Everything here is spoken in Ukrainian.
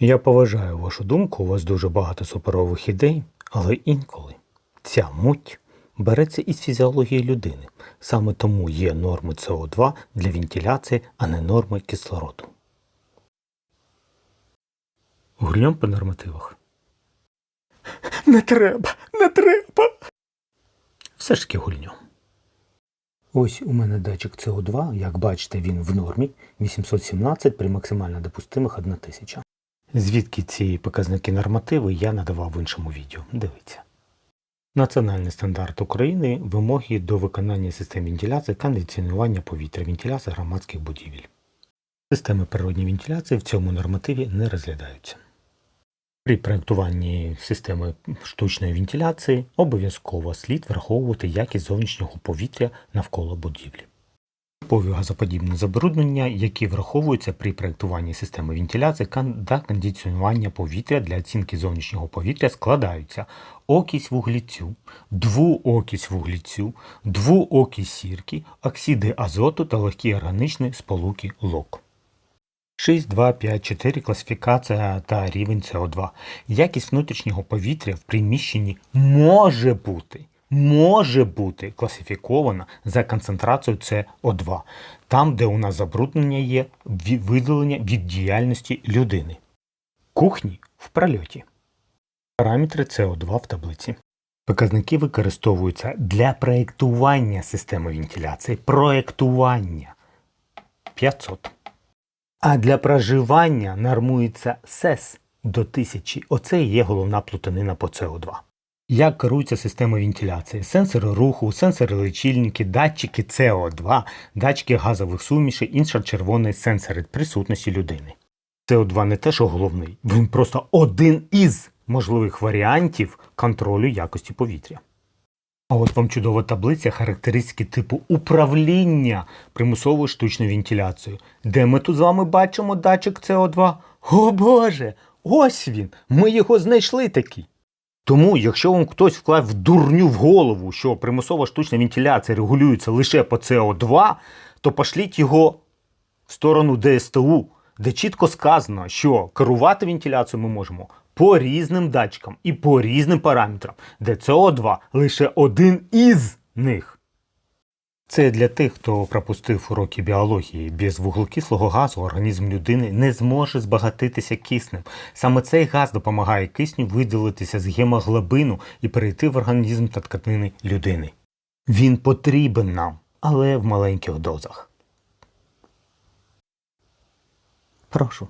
Я поважаю вашу думку, у вас дуже багато суперових ідей, але інколи ця муть береться із фізіології людини. Саме тому є норми СО2 для вентиляції, а не норми кислороду. Гульнем по нормативах. Не треба, не треба. Все ж таки гульнем. Ось у мене датчик СО2, як бачите, він в нормі 817 при максимально допустимих 1000. Звідки ці показники нормативи я надавав в іншому відео. Дивіться. Національний стандарт України вимоги до виконання систем вентиляції, кондиціонування повітря, вентиляції громадських будівель. Системи природньої вентиляції в цьому нормативі не розглядаються. При проєктуванні системи штучної вентиляції обов'язково слід враховувати якість зовнішнього повітря навколо будівлі. Типові газоподібні забруднення, які враховуються при проєктуванні системи вентиляції та кондиціонування повітря для оцінки зовнішнього повітря складаються окись вуглецю, двуокись вуглецю, двуокись сірки, оксиди азоту та легкі органічні сполуки лок. 6, 2, 5, 4 класифікація та рівень СО2. Якість внутрішнього повітря в приміщенні може бути, може бути класифікована за концентрацією СО2, там, де у нас забруднення є видалення від діяльності людини. Кухні в прольоті. Параметри СО2 в таблиці. Показники використовуються для проєктування системи вентиляції. Проєктування 500. А для проживання нормується СЕС до 1000. Оце і є головна плутанина по СО2. Як керується система вентиляції? Сенсори руху, сенсори лічильники, датчики СО2, датчики газових сумішей, інфрачервоний сенсори присутності людини. СО2 не те, що головний, він просто один із можливих варіантів контролю якості повітря. А от вам чудова таблиця характеристики типу управління примусовою штучною вентиляцією. Де ми тут з вами бачимо датчик СО2? О Боже! Ось він! Ми його знайшли таки. Тому, якщо вам хтось вклав в дурню в голову, що примусова штучна вентиляція регулюється лише по СО2, то пошліть його в сторону ДСТУ, де чітко сказано, що керувати вентиляцією ми можемо по різним датчикам і по різним параметрам, де СО2 лише один із них. Це для тих, хто пропустив уроки біології. Без вуглекислого газу організм людини не зможе збагатитися киснем. Саме цей газ допомагає кисню виділитися з гемоглобину і перейти в організм та тканини людини. Він потрібен нам, але в маленьких дозах. Прошу.